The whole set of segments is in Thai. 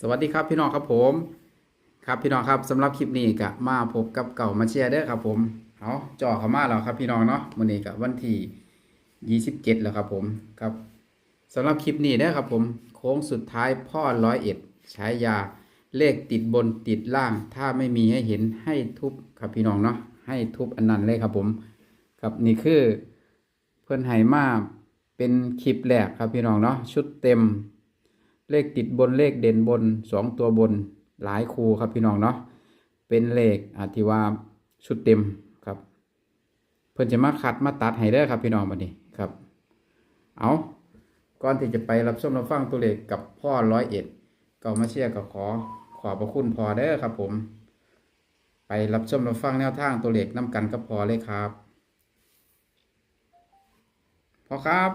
สวัสดีครับพี่น้องครับผม ครับพี่น้องครับสำหรับคลิปนี้ก็มาพบกับเก่ามาเชียร์เด้อครับผมเอาจ่อเข้ามาแล้วครับพี่น้องเนาะวันนี้ก็วันที่27แล้วครับผมครับสำหรับคลิปนี้เด้อครับผม โค้งสุดท้ายพ่อร้อยเอ็ดใช้ยาเลขติดบนติดล่าง ถ้าไม่มีให้เห็นให้ทุบครับพี่น้องเนาะให้ทุบอันนั้นเลยครับผม ครับนี่คือเพื่อนไห้มาเป็นคลิปแรกครับพี่น้องเนาะชุดเต็ม เลขติดบนเลขเด่นบนสองตัวบนหลายคูครับพี่น้องเนาะเป็นเลขอาที่ว่าชุดเต็มครับ เพื่อนจะมาคัดมาตัดให้ได้ครับพี่น้องบัดนี้ครับ เอาก่อนที่จะไปรับชมรับฟังตัวเลขกับพ่อร้อยเอ็ดก็มาเชียร์ก็ขอขอบพระคุณพอเด้อครับ ผม ไปรับชมรับฟังแนวทางตัวเลขน้ำกันกับพอเลยครับพอครับ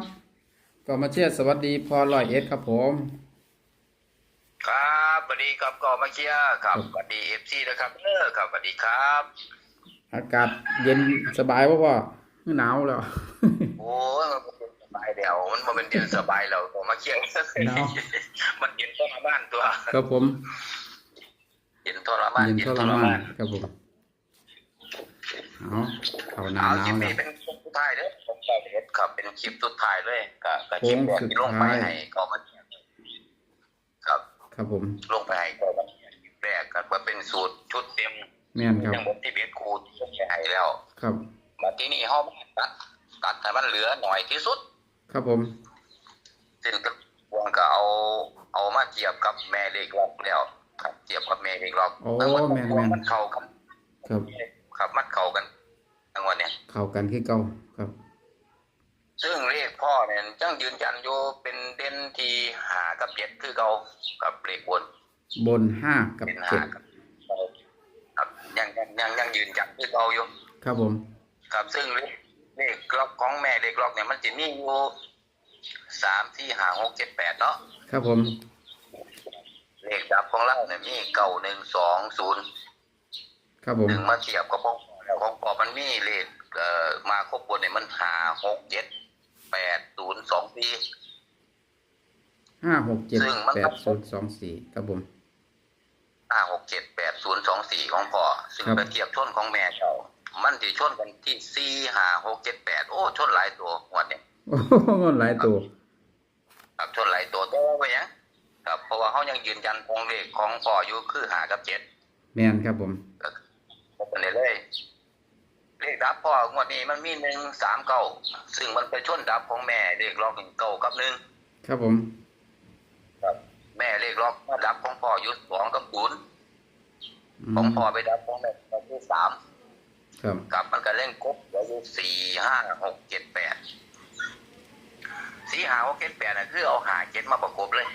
ก็มาเชียร์สวัสดีพอร้อยเอ็ดครับผม ครับสวัสดีครับก็มาเชียร์ครับครับสวัสดีเอฟซีนะครับเออครับสวัสดีครับ อากาศเย็นสบายป่ะพ่อหนาวแล้วโอ้ยมันบ่เป็นสบายเดียวมันบ่เป็นเย็นสบายแล้วก็มาเชียร์หนาวมันเย็นทรมานตัวครับผมเย็นทรมานเย็นทรมานครับผมเอาเขาหนาเอาวหคลิปนาวแล้นี้วเป็นคลิปสุดท้ายเด้อผมจะเฮ็ดครับเป็นคลิปสุดท้ายเลยก็ก็คลิปแรกที่ลงไปโค้งสุดท้ายให้ก็มาเชียร์ ครับครับผมลงไปให้ก็มาเชียร์คลิปแรกก็ว่าเป็นสูตรชุดเต็มแม่นครับยังบ่ที่เบ็ดครูที่ลงไปให้แล้ว ครับมาที่นี่เฮาตัดตัดให้มันเหลือหน่อยที่สุด ครับผมซึ่งตะวงก็เอาเอามาเทียบกับแม่เหล็กล็อกแล้วครับเทียบกับแม่เหล็กล็อกโอ้ทั้งหมดแม่นแม่นมันเข้ากันครับครับมันเข้ากันทั้งหมดเนี่ยเข้ากันคือเก่าครับ ซึ่งเลขพ่อเนี่ยจังยืนยันอยู่เป็นเด่ นที่หากับเจ็ดคือเก่ากับเลขบนบนห้ากับเป็นเจ็ดกับครับยังยังยังยังยืนยันคือเก่าอยู่ครับผม ครับซึ่งเลขเลขล็อกของแม่เลขล็อกเนี่ยมันจะมีอยู่สามสี่หาหกเจ็ดแปดเนาะครับผมเลขดับของเราเนี่ยมีเก้าหนึ่งสองศูนย์ ครับผมถึงมาเทียบกับของปอแล้วของปอมันมีเลขเอ่อมาครบบนเนี่ยมันหาหกเจ็ดแปดศูนย์สองปี ห้าหกเจ็ดซึ่งมันแปดศูนย์สองสี่ครับผมห้าหกเจ็ดแปดศูนย์สองสี่ของพ่อซึ่งครับไปเทียบชนของแม่เขามันจะชนกันที่สี่ห้าหกเจ็ดแปดโอ้ชนหลายตัวงวันนี้โอ้โหหลายตัวครับชนหลายตัวตัวไปยังครับเพราะว่าเขายังยืนยันคงเลขของพ่ออยู่คือหากับเจ็ดแม่นครับผมก็เป็นเลยเลขดับพ่องวดนี้มันมีหนึ่งสามเก้าซึ่งมันไปชนดับของแม่เลขล็อกหนึ่งเก้ากับหนึ่งครับผม แม่เลขล็อกมาดับของพ่ออยู่สองกับศูนย์อืของมพ่อไปดับของแม่อยู่สามครับกับมันก็เล่นกบเหลืออยู่สี่ห้าหกเจ็ดแปดสี่ห้าหกเจ็ดแปดน่ะคือเอาหาเจ็ดมาประกบเลย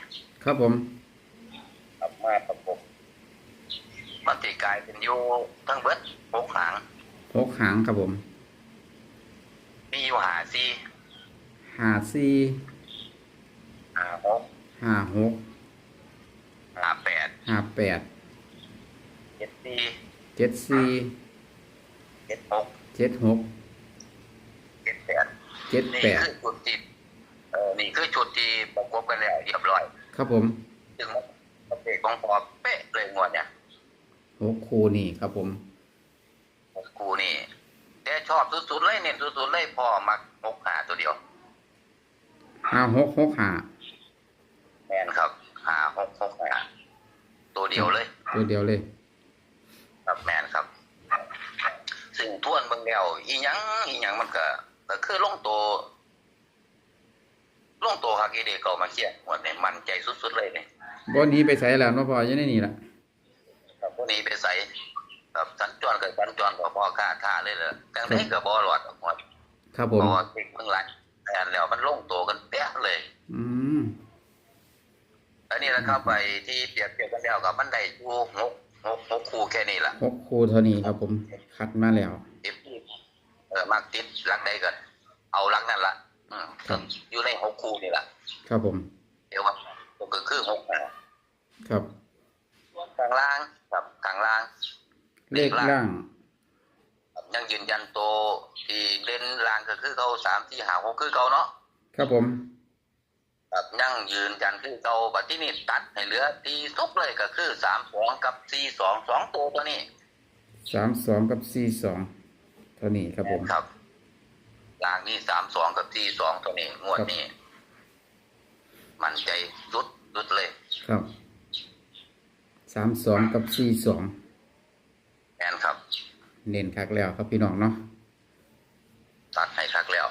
ครับผมครับมาประกบมันตีกลายเป็นอยู่ทั้งเบิดหกหางหกหางครับผมมีอยู่หาสี่หาสี่หาหกห้าหกหาแปด ห้าแปดเจ็ดสี่เจ็ดสี่เจ็ดหกเจ็ดหกเจ็ดแปดเจ็ดนี่แปดคือจุดที่เออนี่คือจุดที่ประกบกันแล้วเรียบร้อยครับผมซึ่งมันเป็นของพอเป๊ะเลยงวดเนี่ยหกคูนี่ครับผมของครูนี่แต่ชอบสุดๆเลยเน้นสุดๆเลยพ่อมักหกหาตัวเดียวห้าหกหกห้า แมนครับหาหกหกหาตัวเดียวเลย ตัวเดียวเลย ครับแมนครับ ซึ่งทวนเบิ่งแล้วอีหยังอีหยังมันก็ก็คือลงตัวลงตัวฮักอีเดเก่ามาเคียงวดนี้มั่นใจสุดๆเลยเนี่ยบ่หนี้ไปใส่แล้วเนาะพ่ออยังได้นี่ละครับพวกนี้ไปใส่ครับสัญจรกับสัญจรกับพ่อค่าค่าเลยเลยจังได้กับบอหลอดออกหมดครับเพผมราะว่าติดเมืองหลายแอนแล้วมันลงตัวกันแป๊ะเลย อืม อันนี้แหละครับไปที่เปรียบเทียบกันแล้วกับมันได้อยู่หกหกหกคู่แค่นี้แหละหกคูเท่านี้ครับผมคัดมาแล้วเอฟเออมักติดรักใดกันเอารักนั่นละอืมครับอยู่ในหกคู่นี่แหละครับผม เดี๋ยวว่าก็คือหกหาครับข้างล่างกับข้างล่าง เลขล่างยังยืนยันตัวที่เล่นล่างก็คือเขาสามที่หาหกคือเขาเนาะครับผม ครับยังยืนยันคือเก่าบัดที่นี่ตัดให้เหลือ ตีซุกเลยก็คือสามสองกับสี่สองสองตัวตัวนี้สามสองกับสี่สองเท่านี้ครับผมครับล่างนี่สามสองกับสี่สองตัวนี้งวดนี้ มันใจสุดสุดเลย ครับสามสองกับสี่สองแอนครับ เน้นคักแล้วครับพี่น้องเนาะ ตัดให้คักแล้ว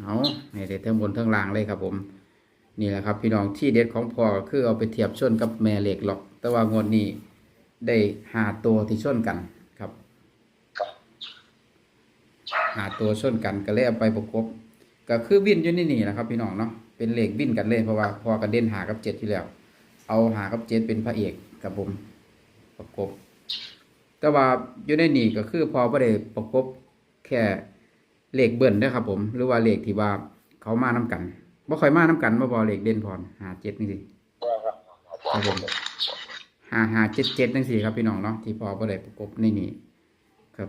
เอาในเด็ดทั้งบนทั้งล่างเลยครับผม นี่แหละครับพี่น้องที่เด็ดของพ่อคือเอาไปเทียบชนกับแม่เหล็กหรอก แต่ว่างวดนี้ได้หาตัวที่ชนกันครับ หาตัวชนกันก็เลยเอาไปประกบก็คือวิ่นอยู่นี่นี่แหละครับ พี่น้องเนาะเป็นเหลขวินกันเลยเพราะว่าพอกันเด่นหากับเจ็ดที่แล้ว เอาหากับเจ็ดเป็นพระเอกกับผมประกบแต่ว่าอยู่ในนี่ก็คือพอประเดประกบแค่ เลขเบิ้ลเด้ครับผม หรือว่าเลขที่ว่าเขามาน้กันบ่ค่อยมาน้กันมาบอเลขเด่นพรหาเจ็ดนี่สิบอกผมหาหาเจ็ดเจ็ดนั่นสิครับพี่น้องเนาะที่พอประเดประกบในนี่ครับ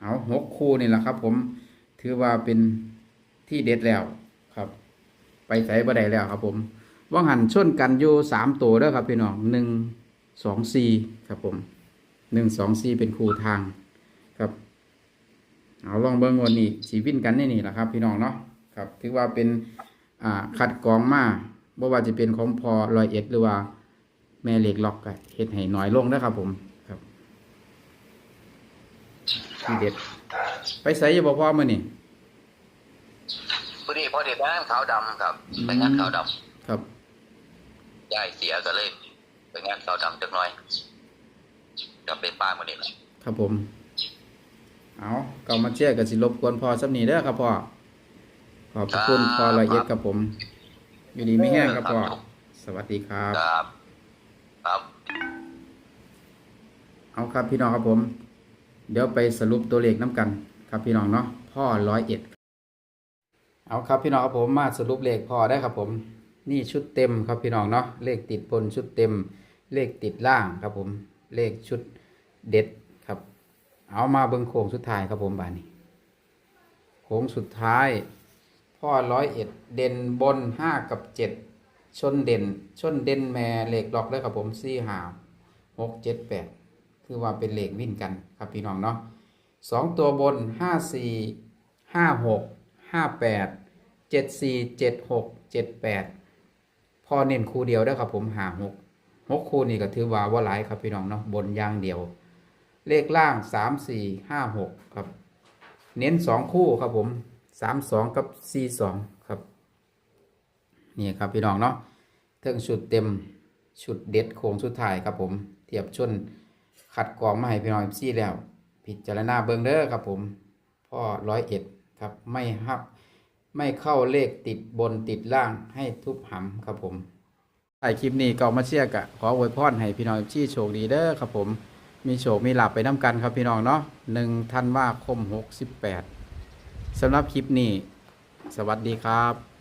เอาหกคู่นี่แหละครับ ผมถือว่าเป็นที่เด็ดแล้วครับ ไปใส่บ่ได้แล้วครับ ผมว่างหันชนกันอยู่สามตัวเด้อครับพี่น้องหนึ่งสองสี่ครับผมหนึ่งสองสี่เป็นคู่ทางครับ เอาลองเบิ้งวันนี้สีวินกันนี่นี่แหละครับ พี่น้องเนาะครับถือว่าเป็นอ่าขัดกรองมาบ่ว่าจะเป็นของพอรอยเอ็ดหรือว่า แม่เหล็กล็อกก็เฮ็ดให้น้อยลงนะครับ ผมครับที่เด็ด ไปใส่ยาบ่พอมื้อนี่พอดีพอดีไปงานขาวดำครับไปงานขาวดครับำยายเสียก็เลยไปงานขาวดำจักหน่อยจะเป็นป้ามื่อนี้แหละครับผม เอาเก่ามาเชียร์กับสิรบกวนพอสำนีเด้อครับพ่อขอบพระคุณพอละเอียดครับผม อยู่ดีไม่แห้งครับพ่อสวัสดีครับครับครับเอาครับพี่น้องครับผม เดี๋ยวไปสรุปตัวเลขน้ำกัน ครับพี่น้องเนาะพ่อร้อยเอ็ดเอาครับพี่น้องครับผมมาสรุปเลขพ่อได้ครับผม นี่ชุดเต็มครับพี่น้องเนาะเลขติดบนชุดเต็ม เลขติดล่างครับผม เลขชุดเด็ดครับ เอามาเบิ้งโค้งสุดท้ายครับผมบานนี้โค้งสุดท้าย พ่อร้อยเอ็ดเด่นบนห้ากับเจ็ดชนเด่น ชนเด่นแม่เหล็กล็อกเลยครับผมสี่หาหกเจ็ดแปดคือว่าเป็นเหล็กวิ่นกันครับพี่น้องเนาะสองตัวบนห้าสี่ห้าหกห้าแปดเจ็ดสี่เจ็ดหกเจ็ดแปดพอเน้นคู่เดียวได้ครับผมหาหกหกคู่นี่ก็ถือว่าว่าหลายครับพี่น้องเนาะบนย่างเดียว เลขล่างสามสี่ห้าหกครับ เน้นสองคู่ครับผมสามสองกับสี่สองครับ นี่ครับพี่น้องเนาะเทิงชุดเต็มชุดเด็ดโค้งสุดท้ายครับผม เทียบชนขัดกรองมาให้พี่น้องซี่แล้ว พิจารณาเบิงเด้อครับผมพ่อร้อยเอ็ดครับไม่ฮับไม่เข้าเลขติดบนติดล่างให้ทุบหำครับผมถ่ายคลิปนี้ก็มาเชียร์กะขออวยพรให้พี่น้องชี่โชคดีเด้อครับผม มีโฉกมีหลับไปน้ำกันครับพี่น้องเนาะหนึ่งธันวาคมหกสิบแปดสำหรับคลิปนี้ สวัสดีครับ